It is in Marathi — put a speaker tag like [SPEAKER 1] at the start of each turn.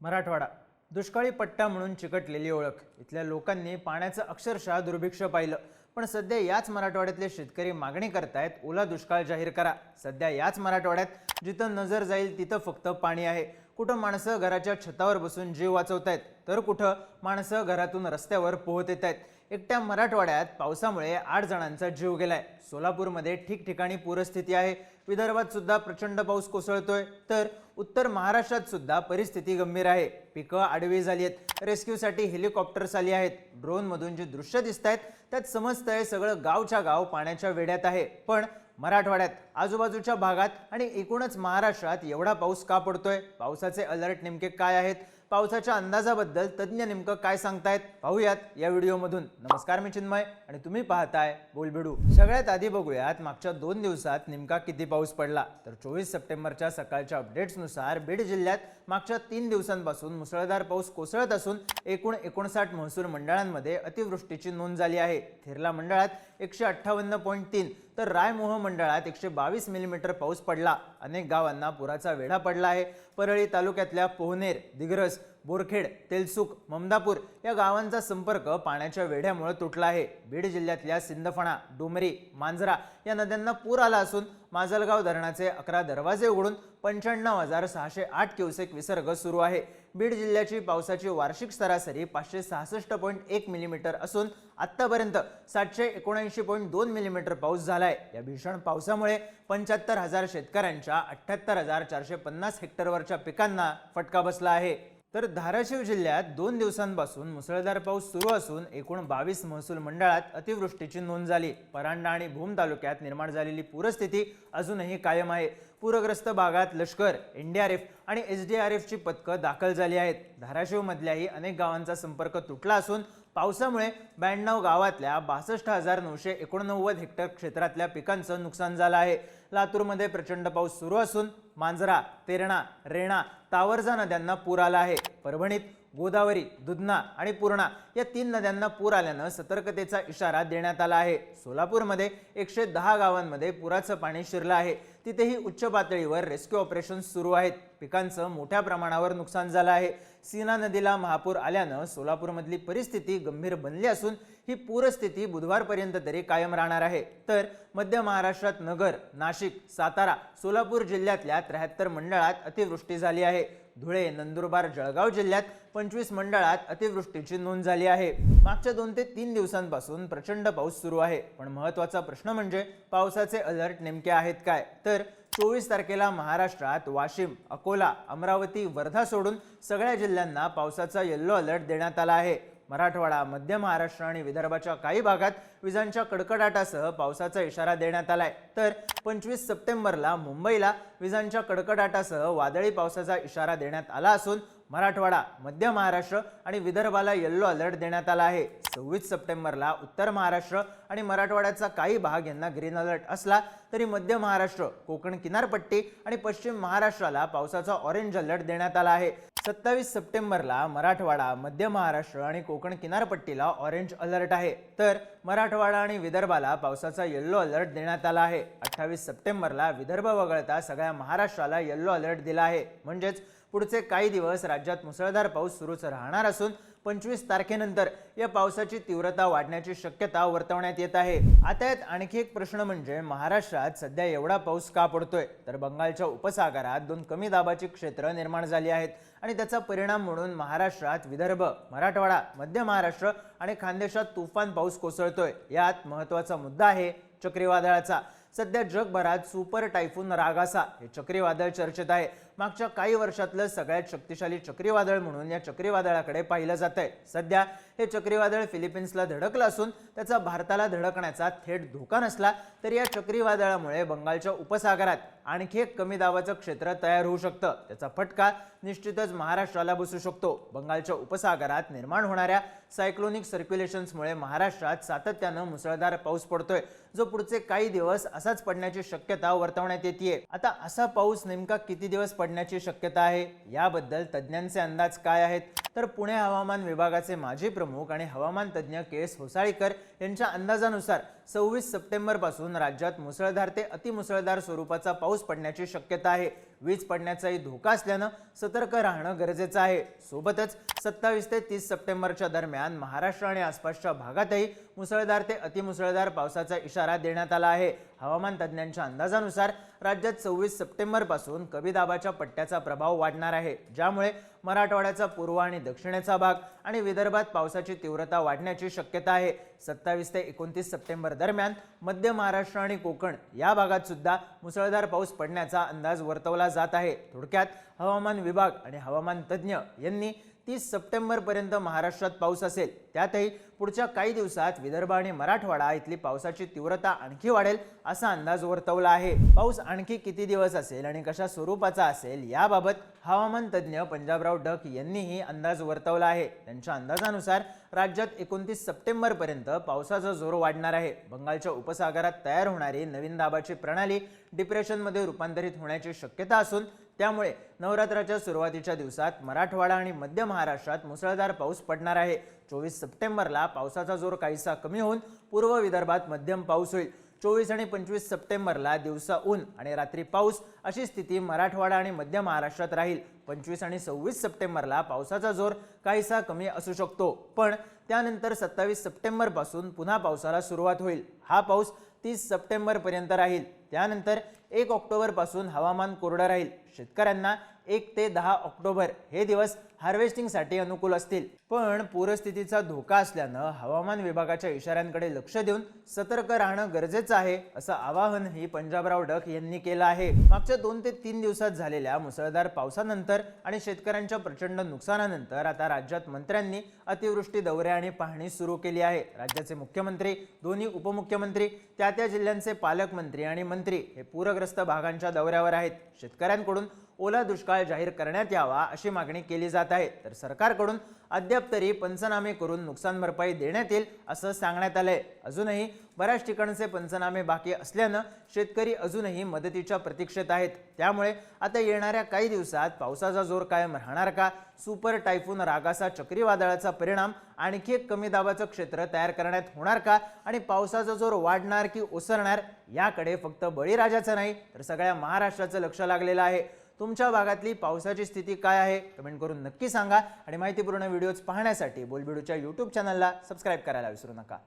[SPEAKER 1] मराठवाडा. दुष्काळी पट्टा म्हणून चिकटलेली ओळख. इथल्या लोकांनी पाण्याचं अक्षरशः दुर्भिक्ष पाहिलं. पण सध्या याच मराठवाड्यातले शेतकरी मागणी करतायत ओला दुष्काळ जाहीर करा. सध्या याच मराठवाड्यात जिथं नजर जाईल तिथं फक्त पाणी आहे. कुठं माणसं घराच्या छतावर बसून जीव वाचवत आहेत तर कुठं माणसं घरातून रस्त्यावर पोहत येत आहेत एकट्या मराठवाड्यात पावसामुळे आठ जणांचा जीव गेलाय. सोलापूरमध्ये ठिकठिकाणी पूरस्थिती आहे. विदर्भात सुद्धा प्रचंड पाऊस कोसळतोय. तर उत्तर महाराष्ट्रात सुद्धा परिस्थिती गंभीर आहे. पिकं आडवी झाली आहेत. रेस्क्यूसाठी हेलिकॉप्टर्स आली आहेत. ड्रोनमधून जे दृश्य दिसत आहेत त्यात समजतंय सगळं गावच्या गाव पाण्याच्या वेड्यात आहे. पण मराठवाड्यात आजूबाजूच्या भागात आणि एकूणच महाराष्ट्रात एवढा पाऊस का पडतोय? पावसाचे अलर्ट नेमके काय आहेत? पावसाच्या अंदाजाबद्दल तज्ज्ञ नेमकं काय सांगतायत पाहूयात या व्हिडिओमधून. नमस्कार मी चिन्मय आणि तुम्ही पाहताय बोलबिडू. सगळ्यात आधी बघूयात मागच्या दोन दिवसात नेमका किती पाऊस पडला? तर चोवीस सप्टेंबरच्या सकाळच्या अपडेट्सनुसार बीड जिल्ह्यात मागच्या तीन दिवसांपासून मुसळधार पाऊस कोसळत असून एकूण एकोणसाठ महसूल मंडळांमध्ये अतिवृष्टीची नोंद झाली आहे. थिरला मंडळात एकशे अठ्ठावन्न पॉईंट तीन तर रायमोह मंडळात एकशे बावीस मिलीमीटर पाऊस पडला. अनेक गावांना पुराचा वेढा पडला आहे. परळी तालुक्यातल्या पोहनेर दिग्रस बोरखेड तेलसुक ममदापूर या गावांचा संपर्क पाण्याच्या वेढ्यामुळे तुटला आहे. बीड जिल्ह्यातल्या सिंदफणा डोमरी मांजरा या नद्यांना पूर आला असून माजलगाव धरणाचे अकरा दरवाजे उघडून पंच्याण्णव हजार सहाशे आठ क्युसेक विसर्ग सुरू आहे. बीड जिल्ह्याची पावसाची वार्षिक सरासरी पाचशे सहासष्ट पॉईंट एक मिलीमीटर असून आत्तापर्यंत सातशे एकोणऐंशी पॉईंट दोन मिलीमीटर पाऊस झालाय. या भीषण पावसामुळे पंच्याहत्तर हजार शेतकऱ्यांच्या अठ्ठ्याहत्तर हजार चारशे पन्नास हेक्टरवरच्या पिकांना फटका बसला आहे. तर धाराशिव जिल्ह्यात दोन दिवसांपासून मुसळधार पाऊस सुरू असून एकूण बावीस महसूल मंडळात अतिवृष्टीची नोंद झाली. परांडा आणि भूम तालुक्यात निर्माण झालेली पूरस्थिती अजूनही कायम आहे. पूरग्रस्त भागात लष्कर एनडीआरएफ आणि एस डी आर एफची पथकं दाखल झाली आहेत. धाराशिवमधल्याही अनेक गावांचा संपर्क तुटला असून पावसामुळे ब्याण्णव गावातल्या बासष्ट हजार नऊशे एकोणनव्वद हेक्टर क्षेत्रातल्या पिकांचं नुकसान झालं आहे. लातूरमध्ये प्रचंड पाऊस सुरू असून मांजरा तेरणा रेणा तावरजा नद्यांना पूर आला आहे. परभणीत गोदावरी दुधना आणि पूर्णा या तीन नद्यांना पूर आल्यानं सतर्कतेचा इशारा देण्यात आला आहे. सोलापूरमध्ये एकशे दहा गावांमध्ये पुराचं पाणी शिरलं आहे. तिथेही उच्च पातळीवर रेस्क्यू ऑपरेशन सुरू आहेत. पिकांचं मोठ्या प्रमाणावर नुकसान झालं आहे. सीना नदीला महापूर आल्यानं सोलापूरमधली परिस्थिती गंभीर बनली असून ही पूरस्थिती बुधवारपर्यंत तरी कायम राहणार आहे. तर मध्य महाराष्ट्रात नगर नाशिक सातारा सोलापूर जिल्ह्यातल्या त्र्याहत्तर मंडळात अतिवृष्टी झाली आहे. धुळे नंदुरबार जळगाव जिल्ह्यात पंचवीस मंडळात अतिवृष्टीची नोंद झाली आहे. मागच्या दोन ते तीन दिवसांपासून प्रचंड पाऊस सुरू आहे. पण महत्त्वाचा प्रश्न म्हणजे पावसाचे अलर्ट नेमके आहेत काय? तर चोवीस तारखेला महाराष्ट्रात वाशिम अकोला अमरावती वर्धा सोडून सगळ्या जिल्ह्यांना पावसाचा येल्लो अलर्ट देण्यात आला आहे. मराठवाडा मध्य महाराष्ट्र आणि विदर्भाच्या काही भागात विजांच्या कडकडाटासह पावसाचा इशारा देण्यात आलाय. तर पंचवीस सप्टेंबरला मुंबईला विजांच्या कडकडाटासह वादळी पावसाचा इशारा देण्यात आला असून मराठवाडा मध्य महाराष्ट्र आणि विदर्भाला येल्लो अलर्ट देण्यात आला आहे. सव्वीस सप्टेंबरला उत्तर महाराष्ट्र आणि मराठवाड्याचा काही भाग यांना ग्रीन अलर्ट असला तरी मध्य महाराष्ट्र कोकण किनारपट्टी आणि पश्चिम महाराष्ट्राला पावसाचा ऑरेंज अलर्ट देण्यात आला आहे. सत्तावीस सप्टेंबरला मराठवाडा मध्य महाराष्ट्र आणि कोकण किनारपट्टीला ऑरेंज अलर्ट आहे. तर मराठवाडा आणि विदर्भाला पावसाचा येल्लो अलर्ट देण्यात आला आहे. अठ्ठावीस सप्टेंबरला विदर्भ वगळता सगळ्या महाराष्ट्राला येल्लो अलर्ट दिला आहे. म्हणजेच पुढचे काही दिवस राज्यात मुसळधार पाऊस सुरूच राहणार असून पंचवीस तारखेनंतर या पावसाची तीव्रता वाढण्याची शक्यता वर्तवण्यात येत आहे. आता यात आणखी एक प्रश्न म्हणजे महाराष्ट्रात सध्या एवढा पाऊस का पडतोय? तर बंगालच्या उपसागरात दोन कमी दाबाची क्षेत्र निर्माण झाली आहेत आणि त्याचा परिणाम म्हणून महाराष्ट्रात विदर्भ मराठवाडा मध्य महाराष्ट्र आणि खानदेशात तुफान पाऊस कोसळतोय. यात महत्त्वाचा मुद्दा आहे चक्रीवादळाचा. सध्या जगभरात सुपर टायफून रागासा हे चक्रीवादळ चर्चेत आहे. मागच्या काही वर्षातलं सगळ्यात शक्तिशाली चक्रीवादळ म्हणून या चक्रीवादळाकडे पाहिलं जात आहे सध्या हे चक्रीवादळ फिलिपिन्सला धडकलं असून त्याचा भारताला धडकण्याचा थेट धोका नसला तरी या चक्रीवादळामुळे बंगालच्या उपसागरात आणखी एक कमी दाबाचं क्षेत्र तयार होऊ शकतं. त्याचा फटका निश्चितच महाराष्ट्राला बसू शकतो. बंगालच्या उपसागरात निर्माण होणाऱ्या सायक्लोनिक सर्क्युलेशन्समुळे महाराष्ट्रात सातत्यानं मुसळधार पाऊस पडतोय. जो पुढचे काही दिवस असाच पडण्याची शक्यता वर्तवण्यात येते आता असा पाऊस नेमका किती दिवस पडण्याची शक्यता आहे. याबद्दल तज्ज्ञांचे अंदाज काय आहेत? तर पुणे हवामान विभागाचे माजी प्रमुख आणि हवामान तज्ज्ञ के एस होसाळीकर यांच्या अंदाजानुसार सव्वीस सप्टेंबरपासून राज्यात मुसळधार ते अतिमुसळधार स्वरूपाचा पाऊस पडण्याची शक्यता आहे. वीज पडण्याचाही धोका असल्यानं सतर्क राहणं गरजेचं आहे. सोबतच सत्तावीस ते तीस सप्टेंबरच्या दरम्यान महाराष्ट्र आणि आसपासच्या भागातही मुसळधार ते अतिमुसळधार पावसाचा इशारा देण्यात आला आहे. हवामान तज्ज्ञांच्या अंदाजानुसार राज्यात सव्वीस सप्टेंबरपासून कमी दाबाच्या पट्ट्याचा प्रभाव वाढणार आहे. ज्यामुळे मराठवाड्याचा पूर्व आणि दक्षिणेचा भाग आणि विदर्भात पावसाची तीव्रता वाढण्याची शक्यता आहे. सत्तावीस ते एकोणतीस सप्टेंबर दरम्यान मध्य महाराष्ट्र आणि कोकण या भागात सुद्धा मुसळधार पाऊस पडण्याचा अंदाज वर्तवला जात आहे. थोडक्यात हवामान विभाग आणि हवामान तज्ज्ञ यांनी तीस सप्टेंबरपर्यंत महाराष्ट्रात पाऊस असेल. त्यातही पुढच्या काही दिवसात विदर्भ आणि मराठवाडा इथली पावसाची तीव्रता आणखी वाढेल असा अंदाज वर्तवला आहे. पाऊस आणखी किती दिवस असेल आणि कशा स्वरूपाचा असेल याबाबत हवामान तज्ज्ञ पंजाबराव डक यांनीही अंदाज वर्तवला आहे. त्यांच्या अंदाजानुसार राज्यात एकोणतीस सप्टेंबरपर्यंत पावसाचा जोर वाढणार आहे. बंगालच्या उपसागरात तयार होणारी नवीन दाबाची प्रणाली डिप्रेशनमध्ये रूपांतरित होण्याची शक्यता असून त्यामुळे नवरात्राच्या सुरुवातीच्या दिवसात मराठवाडा आणि मध्य महाराष्ट्रात मुसळधार पाऊस पडणार आहे. चोवीस सप्टेंबरला पावसाचा जोर काहीसा कमी होऊन पूर्व विदर्भात मध्यम पाऊस होईल. चोवीस आणि पंचवीस सप्टेंबरला दिवसा ऊन आणि रात्री पाऊस अशी स्थिती मराठवाडा आणि मध्य महाराष्ट्रात राहील. पंचवीस आणि सव्वीस सप्टेंबरला पावसाचा जोर काहीसा कमी असू शकतो. पण त्यानंतर सत्तावीस सप्टेंबरपासून पुन्हा पावसाला सुरुवात होईल. हा पाऊस तीस सप्टेंबरपर्यंत राहील. त्यानंतर एक ऑक्टोबरपासून हवामान कोरडं राहील. शेतकऱ्यांना एक ते दहा ऑक्टोबर हे दिवस हार्वेस्टिंगसाठी अनुकूल असतील. पण पूरस्थितीचा धोका असल्यानं हवामान विभागाच्या इशाऱ्यांकडे लक्ष देऊन सतर्क राहणं गरजेचं आहे असं आवाहनही पंजाबराव डक यांनी केलं आहे. मागच्या दोन ते तीन दिवसात झालेल्या मुसळधार पावसानंतर आणि शेतकऱ्यांच्या प्रचंड नुकसानानंतर आता राज्यात मंत्र्यांनी अतिवृष्टी दौरे आणि पाहणी सुरू केली आहे. राज्याचे मुख्यमंत्री दोन्ही उपमुख्यमंत्री त्या त्या जिल्ह्यांचे पालकमंत्री आणि मंत्री हे पूरग्रस्त भागांच्या दौऱ्यावर आहेत. शेतकऱ्यांकडून ओला दुष्काळ जाहीर करण्यात यावा अशी मागणी केली जात आहे. तर सरकारकडून अद्याप तरी पंचनामे करून नुकसान भरपाई देण्यात येईल असं सांगण्यात आलंय. अजूनही बऱ्याच ठिकाणचे पंचनामे बाकी असल्यानं शेतकरी अजूनही मदतीच्या प्रतीक्षेत आहेत. त्यामुळे आता येणाऱ्या काही दिवसात पावसाचा जोर कायम राहणार का? सुपर टायफून रागासा चक्रीवादळाचा परिणाम आणखी एक कमी दाबाचं क्षेत्र तयार करण्यात होणार का? आणि पावसाचा जोर वाढणार की ओसरणार? याकडे फक्त बळीराजाचं नाही तर सगळ्या महाराष्ट्राचं लक्ष लागलेलं आहे. तुमच्या भागातली पावसाची स्थिती काय आहे कमेंट करून नक्की सांगा आणि माहितीपूर्ण व्हिडिओज पाहण्यासाठी बोलबिडूच्या यूट्यूब चॅनलला सबस्क्राईब करायला विसरू नका.